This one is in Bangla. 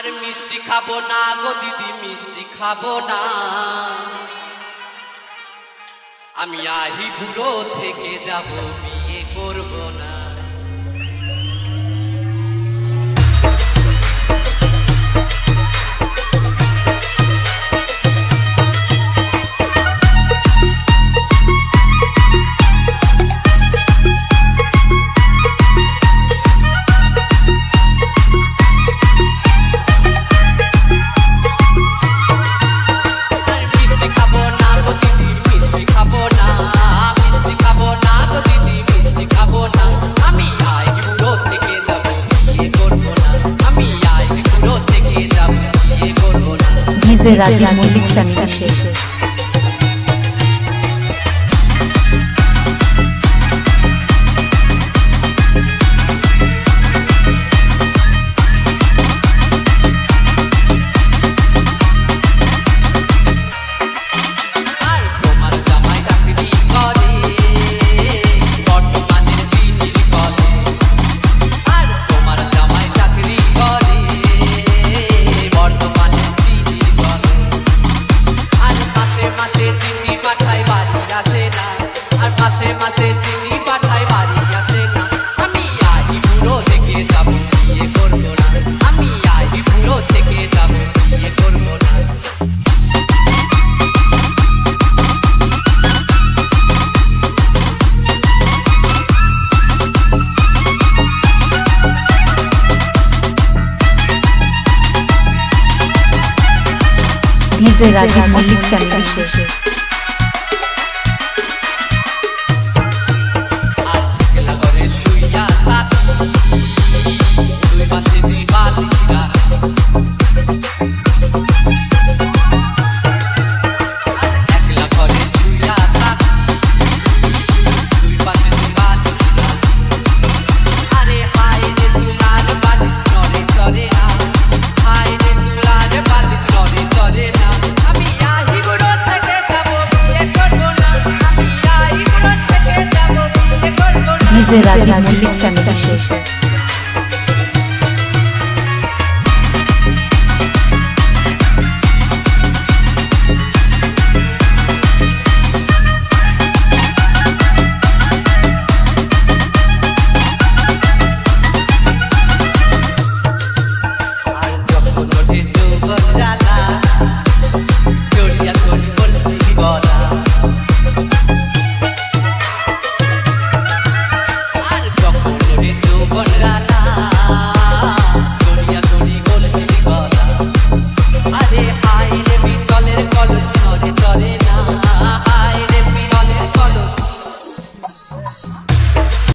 আর মিষ্টি খাব না গো দিদি, মিষ্টি খাব না। আমি আহি বুড়ো থেকে যাব, বিয়ে করব। ভিজে রাজীব মল্লিক ফ্যামিলি শেষ আর মাসে চিনি পাঠায় বাড়ি আসে আমি বুড়ো থেকে যাব, বিয়ে করব না। আমি আহি বুড়ো থেকে যাব, বিয়ে করব না। ফ্যামিলি শেষ রাজীব মল্লিক ফ্যামিলি শেষ